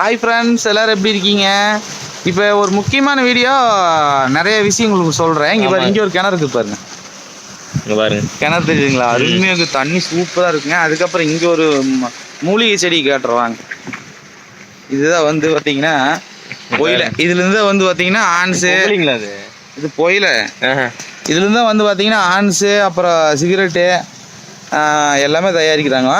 Hi friends எல்லாரும் எப்படி இருக்கீங்க? இப்போ ஒரு முக்கியமான வீடியோ நிறைய விஷயம் உங்களுக்கு சொல்கிறேன் இங்கே பாருங்க இங்கே ஒரு கிணறு இருக்கு பாருங்க. இங்க பாருங்க. கிணறு தெரியுதுங்களா? அருமையாக இருக்கு. தண்ணி சூப்பராக இருக்குங்க. அதுக்கப்புறம் இங்கே ஒரு மூலிகை செடி காட்டுருவாங்க இதுதான் வந்து பார்த்தீங்கன்னா பொயில இதுலேருந்து வந்து பார்த்தீங்கன்னா ஆன்ஸு. அது? இது பொயில. இதுலேருந்து வந்து பார்த்தீங்கன்னா ஆன்ஸு அப்புறம் சிகரெட்டு எல்லாமே தயாரிக்கிறாங்க.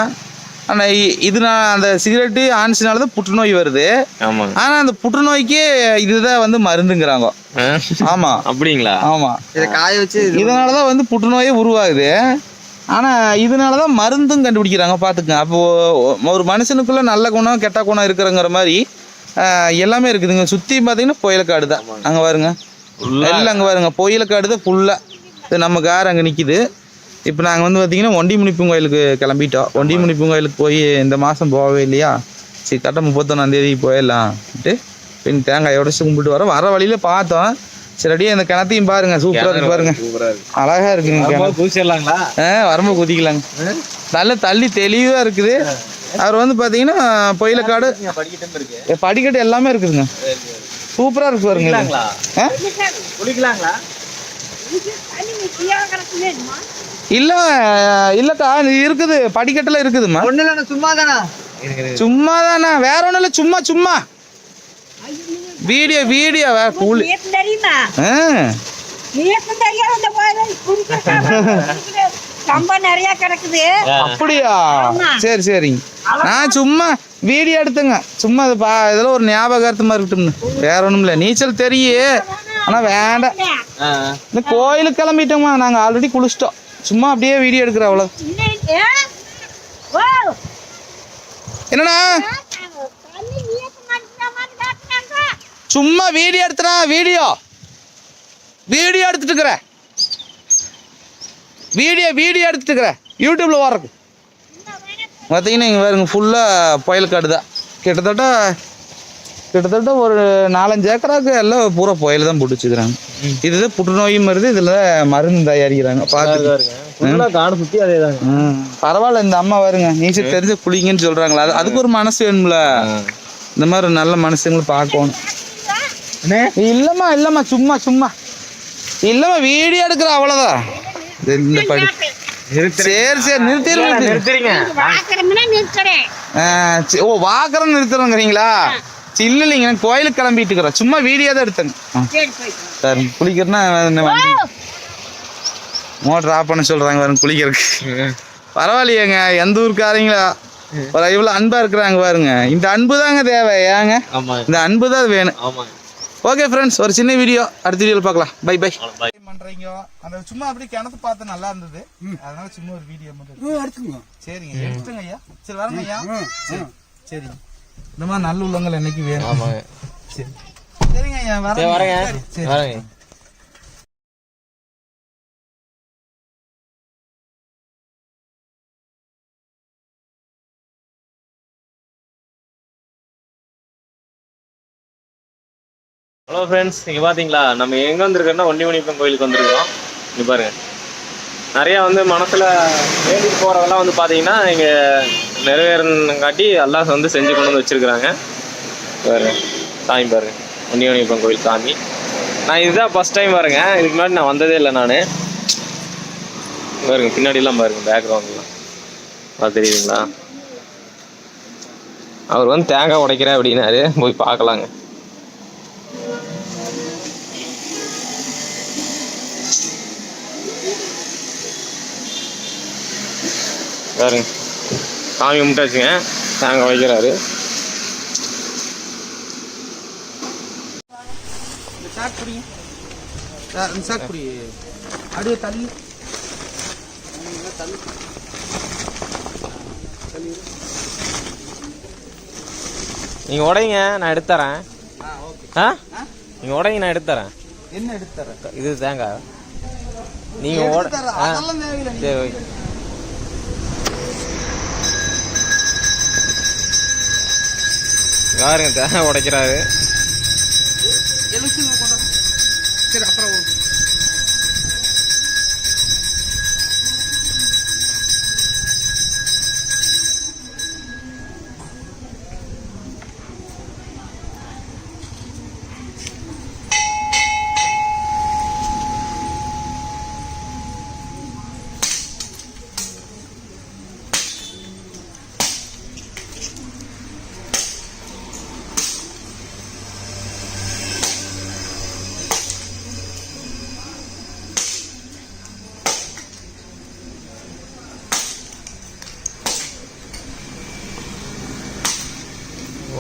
ஆனால் இது நான் அந்த சிகரெட்டு ஆன்ஸுனால தான் புற்றுநோய் வருது. ஆமாங்க ஆனால் அந்த புற்றுநோய்க்கு இதுதான் வந்து மருந்துங்கிறாங்க. ஆ? ஆமாம் அப்படிங்களா? ஆமாம் இதை காய வச்சு இதனால தான் வந்து புற்றுநோயே உருவாகுது. ஆனால் இதனால தான் மருந்தும் கண்டுபிடிக்கிறாங்க பார்த்துக்கங்க. அப்போது ஒரு மனுஷனுக்குள்ள நல்ல குணம் கெட்ட குணம் இருக்கிறங்கிற மாதிரி எல்லாமே இருக்குதுங்க. சுற்றி பார்த்தீங்கன்னா புயலக்காடு தான். அங்கே பாருங்க. எல்லாம் அங்கே பாருங்க. புயலக்காடு தான் ஃபுல்லாக இது நம்ம கார் அங்கே நிற்கிது இப்போ நாங்கள் வந்து பார்த்தீங்கன்னா ஒண்டி முனிப்பன் கோயிலுக்கு கிளம்பிட்டோம். ஒண்டி முனிப்பன் கோயிலுக்கு போய் இந்த மாதம் போகவே இல்லையா? சரி கரெக்டாக முப்பத்தொன்னாந்தேதி போயிடலாம்ட்டு. பின் தேங்காய் உடச்சி கும்பிட்டு வரோம். வர வழியில் பார்த்தோம். சரி அப்படியே இந்த கிணத்தையும் பாருங்க சூப்பராக இருக்கு பாருங்க. சூப்பரா இருக்கு. அழகா இருக்குங்க. குதிச்சிடலாங்களா? ஆ வரும்போது குதிக்கலாங்க. நல்ல தள்ளி தெளிவாக இருக்குது. அவர் வந்து பார்த்தீங்கன்னா பொயிலக்காடு படிக்கிட்டும் இருக்கு. ஏ, படிக்கட்டு எல்லாமே இருக்குதுங்க. சூப்பராக இருக்கு பாருங்க? குளிக்கலாங்களா? இல்ல இல்லக்கா இது இருக்குது படிக்கட்டுல இருக்குதுமா ஒண்ணு இல்ல சும்மா தானா சும்மா தானே வேற ஒன்றும் இல்லை சும்மா சும்மா. வீடியோ வீடியோ வே கூலி. ரொம்ப நிறைய கிடக்குது. அப்படியா. சரி சரிங்க நான் சும்மா வீடியோ எடுத்துங்க. சும்மா இது பா இதெல்லாம் ஒரு ஞாபகார்த்தமா இருக்கட்டும்னு. வேற ஒன்றும் இல்லை நீச்சல் தெரியும் ஆனால் வேண்டாம். இந்த கோயிலுக்கு கிளம்பிட்டோமா நாங்கள் ஆல்ரெடி குளிச்சிட்டோம். சும்மா அப்படியே வீடியோ எடுக்கிற அவ்வளோ என்னண்ணா? சும்மா வீடியோ எடுத்துறா வீடியோ வீடியோ எடுத்துட்டு இருக்கிறேன் வீடியோ வீடியோ எடுத்துட்டு யூடியூப்பில் யூடியூப்ல வர்றதுக்கு. பார்த்தீங்கன்னா இங்கே பாருங்க ஃபுல்லாக புயல் காடு தான் கிட்டத்தட்ட கிட்டத்தட்ட ஒரு நாலஞ்சு ஏக்கராக்கு எல்லாம் பூரா புயல் தான் பிடிச்சிக்கிறாங்க இதுதான் புற்றுநோயும் வருது இதில் மருந்து தயாரிக்கிறாங்க. பார்த்து காடு சுத்தி அதே பரவாயில்ல இந்த அம்மா வருங்க. நீச்சல் தெரிஞ்சு குளிங்கன்னு சொல்கிறாங்களா அது அதுக்கு ஒரு மனசு வேணும்ல. இந்த மாதிரி நல்ல மனுஷங்களை பார்க்கணும். இல்லம்மா இல்லம்மா சும்மா சும்மா. இல்லம்மா வீடியோ எடுக்கிற அவ்வளோதான் இது இந்த படி. சரி சரி நிறுத்திடுங்க நிற்கிறேன். ஓ வாக்கரம் நிறுத்துறோங்கிறீங்களா? இல்ல இல்லைங்க கோயிலுக்கு கிளம்பிட்டு இருக்கிறேன். சும்மா வீடியோ தான் எடுத்தேங்க ஆ, சரி, குளிக்கிறேன்னா மோட்டர் ஆஃப் பண்ண சொல்றாங்க பாருங்க குளிக்கிறதுக்கு. பரவாயில்லையேங்க எந்த ஊருக்காரங்களா? ஒரு இவ்வளோ அன்பா இருக்கிறாங்க பாருங்க. இந்த அன்பு தாங்க தேவை ஏங்க? இந்த அன்பு தான் வேணும். ஓகே ஃப்ரெண்ட்ஸ் ஒரு சின்ன வீடியோ. அடுத்த வீடியோவில் பார்க்கலாம். Bye bye. பண்றீங்க. அந்த சும்மா அப்படியே கிணத்து பார்த்து நல்லா இருந்தது. அதனால சும்மா ஒரு வீடியோ மட்டும் எடுத்துங்க சரிங்க எடுத்துங்க ஐயா. சரி வரங்க ஐயா. சரி சரிங்க இந்த மாதிரி நல்ல உள்ளங்கள் என்னைக்கு வேணும். ஆமாங்க சரி சரிங்க ஐயா வரேங்க. சரி, வரேங்க. ஹலோ ஃப்ரெண்ட்ஸ் இங்கே பார்த்தீங்களா நம்ம எங்கே வந்திருக்கோம்னா ஒண்டி மணிப்பன் கோயிலுக்கு வந்திருக்கோம் இங்கே பாருங்க. நிறையா வந்து மனசில் வேண்டிட்டு போகிறதெல்லாம் வந்து பார்த்தீங்கன்னா இங்கே நிறைவேறங்காட்டி எல்லாம் வந்து செஞ்சு கொண்டு வந்து வச்சுருக்குறாங்க. பாருங்க சாமி பாருங்க. ஒண்டி மணிப்பன் கோயில் சாமி. நான் இதுதான் ஃபஸ்ட் டைம் பாருங்க. இதுக்கு முன்னாடி நான் வந்ததே இல்லை நான். பாருங்க பின்னாடிலாம் பாருங்க பேக்ரவுண்ட்லாம் அது தெரியுதுங்களா? அவர் வந்து தேங்காய் உடைக்கிறேன் அப்படின்னாரு. போய் பார்க்கலாங்க. பாருங்க. சாமி கும்பிட்டாச்சுங்க. தேங்காய் வைக்கிறாரு. இந்த சாக் குடிங்க சார் இந்த சாக் குடி. அப்படியே தள்ளி. நீங்க உடைங்க நான் எடுத்துறேன். ஆ? நீங்க உடைங்க நான் எடுத்துறேன். என்ன எடுத்து தரேன் இது தேங்காய். நீங்க உட சரி ஓகே. பாருங்க தேங்காய் உடைக்கிறாரு? எலுமிச்சை சரி அப்புறம்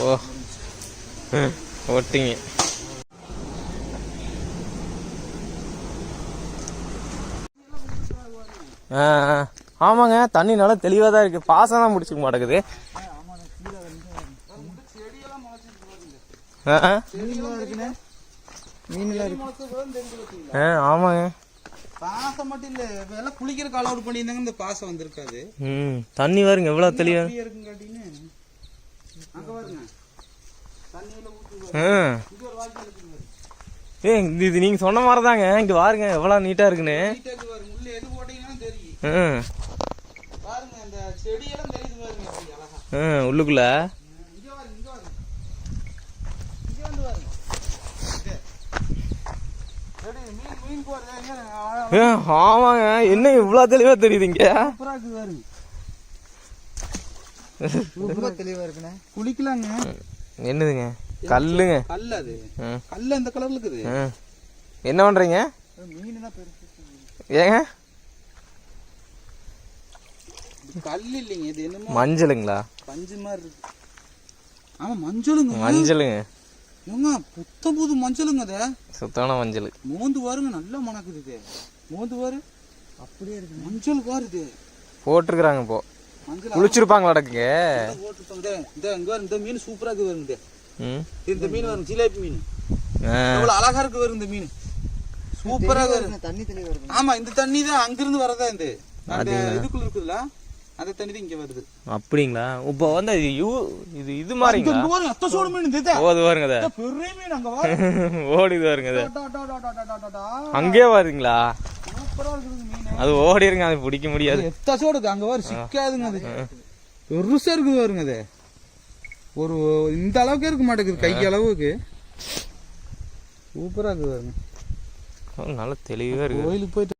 ஓ- போடுங்க ஓ ஆ. ஆமாங்க தண்ணி நல்லா தெளிவாக தான் இருக்குது பாசம் தான் முடிச்சுக்க மாட்டேங்குது. ஆ, ஆ. ஆ ஆமாங்க. பாசம் மட்டும் இல்ல எல்லாம் குளிக்கிற கால அவுட் பண்ணியிருந்தாங்க இந்த பாசம் வந்திருக்காது. ம் தண்ணி பாருங்க எவ்வளோ தெளிவா? இருக்குங்க அப்படின்னு அங்க ஏ இது நீங்கள் சொன்ன மாதிரி தாங்க இங்கே பாருங்க எவ்வளோ நீட்டாக இருக்குன்னு. உள்ளுக்குள்ள. ஆமாங்க. என்ன இவ்வளோ தெளிவாக தெரியுது இங்கே? இருக்குண்ணே. குளிக்கலாங்க. என்னதுங்க? கல்லுங்க. கல் அது கல் அந்த கலர்ல இருக்குது. என்ன பண்ணுறீங்க மீன் தான் பெருசு ஏங்க? கல் இல்லைங்க இது என்னமோ மஞ்சளுங்களா? பஞ்சு மாதிரி இருக்கு. ஆமா மஞ்சளுங்க மஞ்சளுங்க. ஏங்க புத்த புது மஞ்சளுங்க அது சுத்தமான மஞ்சள். மோந்து பாருங்க நல்லா மணக்குது இது. மோந்து பாரு. அப்படியே இருக்கு. மஞ்சள் பாருது போட்டிருக்கிறாங்க இப்போ. மஞ்சள் குளிச்சிருப்பாங்களாடக்குங்க போட்டுருப்பாங்க இந்த இங்க பாருங்க இந்த மீன் சூப்பரா இருக்கு. ம். இந்த மீன் வரும் ஜிலேபி மீன். ஆ. எவ்வளவு அழகா இருக்கு பாருங்க இந்த மீன். சூப்பரா இருக்கு. தண்ணி தெளிவா இருக்கு ஆமா இந்த தண்ணி தான் அங்கிருந்து வரதா இந்த அந்த இதுக்குள்ள இருக்குதுல அந்த தண்ணி தான் இங்க வருது. அப்படிங்களா? இப்போ வந்து இது யூ இது இது மாதிரிங்களா இங்க பாருங்க அத்த சோடு மீன் இது ஓது பாருங்க அதை பெரிய மீன் அங்க பாருங்க ஓடிது பாருங்க அது டா, டா, டா, டா, டா, டா, டா, டா. அங்கேயே வருதுங்களா? சூப்பரா இருக்குது மீன் அது ஓடிருங்க அது பிடிக்க முடியாது. எத்த சோடு அங்க பாரு சிக்காதுங்க அது. பெருசா இருக்குது பாருங்க அது. ஒரு இந்த அளவுக்கு இருக்க மாட்டேங்குது கை அளவுக்கு. சூப்பரா இருக்குது பாருங்க. நல்லா தெளிவா இருக்கு. கோயிலுக்கு போயிட்டு